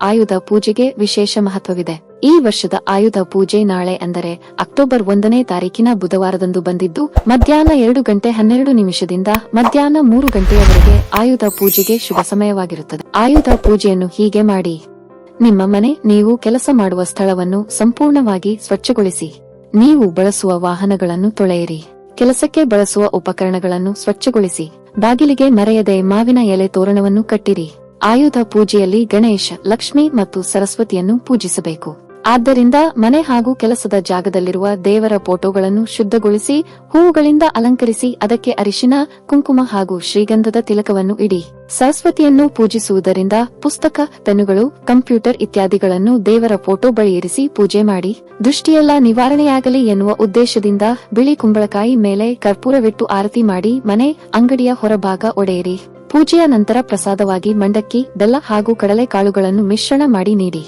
ಆಯುಧ ಪೂಜೆಗೆ ವಿಶೇಷ ಮಹತ್ವವಿದೆ. ಈ ವರ್ಷದ ಆಯುಧ ಪೂಜೆ ನಾಳೆ ಅಂದರೆ ಅಕ್ಟೋಬರ್ ಒಂದನೇ ತಾರೀಕಿನ ಬುಧವಾರದಂದು ಬಂದಿದ್ದು, ಮಧ್ಯಾಹ್ನ ಎರಡು ಗಂಟೆ ಹನ್ನೆರಡು ನಿಮಿಷದಿಂದ ಮಧ್ಯಾಹ್ನ ಮೂರು ಗಂಟೆಯವರೆಗೆ ಆಯುಧ ಪೂಜೆಗೆ ಶುಭ ಸಮಯವಾಗಿರುತ್ತದೆ. ಆಯುಧ ಪೂಜೆಯನ್ನು ಹೀಗೆ ಮಾಡಿ. ನಿಮ್ಮ ಮನೆ, ನೀವು ಕೆಲಸ ಮಾಡುವ ಸ್ಥಳವನ್ನು ಸಂಪೂರ್ಣವಾಗಿ ಸ್ವಚ್ಛಗೊಳಿಸಿ. ನೀವು ಬಳಸುವ ವಾಹನಗಳನ್ನು ತೊಳೆಯಿರಿ. ಕೆಲಸಕ್ಕೆ ಬಳಸುವ ಉಪಕರಣಗಳನ್ನು ಸ್ವಚ್ಛಗೊಳಿಸಿ. ಬಾಗಿಲಿಗೆ ಮರೆಯದೆ ಮಾವಿನ ಎಲೆ ತೋರಣವನ್ನು ಕಟ್ಟಿರಿ. ಆಯುಧ ಪೂಜೆಯಲ್ಲಿ ಗಣೇಶ, ಲಕ್ಷ್ಮಿ ಮತ್ತು ಸರಸ್ವತಿಯನ್ನು ಪೂಜಿಸಬೇಕು. ಆದ್ದರಿಂದ ಮನೆ ಹಾಗೂ ಕೆಲಸದ ಜಾಗದಲ್ಲಿರುವ ದೇವರ ಫೋಟೋಗಳನ್ನು ಶುದ್ಧಗೊಳಿಸಿ, ಹೂವುಗಳಿಂದ ಅಲಂಕರಿಸಿ, ಅದಕ್ಕೆ ಅರಿಶಿನ, ಕುಂಕುಮ ಹಾಗೂ ಶ್ರೀಗಂಧದ ತಿಲಕವನ್ನು ಇಡಿ. ಸರಸ್ವತಿಯನ್ನು ಪೂಜಿಸುವುದರಿಂದ ಪುಸ್ತಕ ಪೆನ್ನುಗಳು ಕಂಪ್ಯೂಟರ್ ಇತ್ಯಾದಿಗಳನ್ನು ದೇವರ ಫೋಟೋ ಬಳಿ ಇರಿಸಿ ಪೂಜೆ ಮಾಡಿ. ದೃಷ್ಟಿಯೆಲ್ಲ ನಿವಾರಣೆಯಾಗಲಿ ಎನ್ನುವ ಉದ್ದೇಶದಿಂದ ಬಿಳಿ ಕುಂಬಳಕಾಯಿ ಮೇಲೆ ಕರ್ಪೂರವಿಟ್ಟು ಆರತಿ ಮಾಡಿ ಮನೆ ಅಂಗಡಿಯ ಹೊರಭಾಗ ಒಡೆಯಿರಿ. ಪೂಜೆಯ ನಂತರ ಪ್ರಸಾದವಾಗಿ ಮಂಡಕ್ಕಿ ಬೆಲ್ಲ ಹಾಗೂ ಕಡಲೆಕಾಳುಗಳನ್ನು ಮಿಶ್ರಣ ಮಾಡಿ ನೀಡಿ.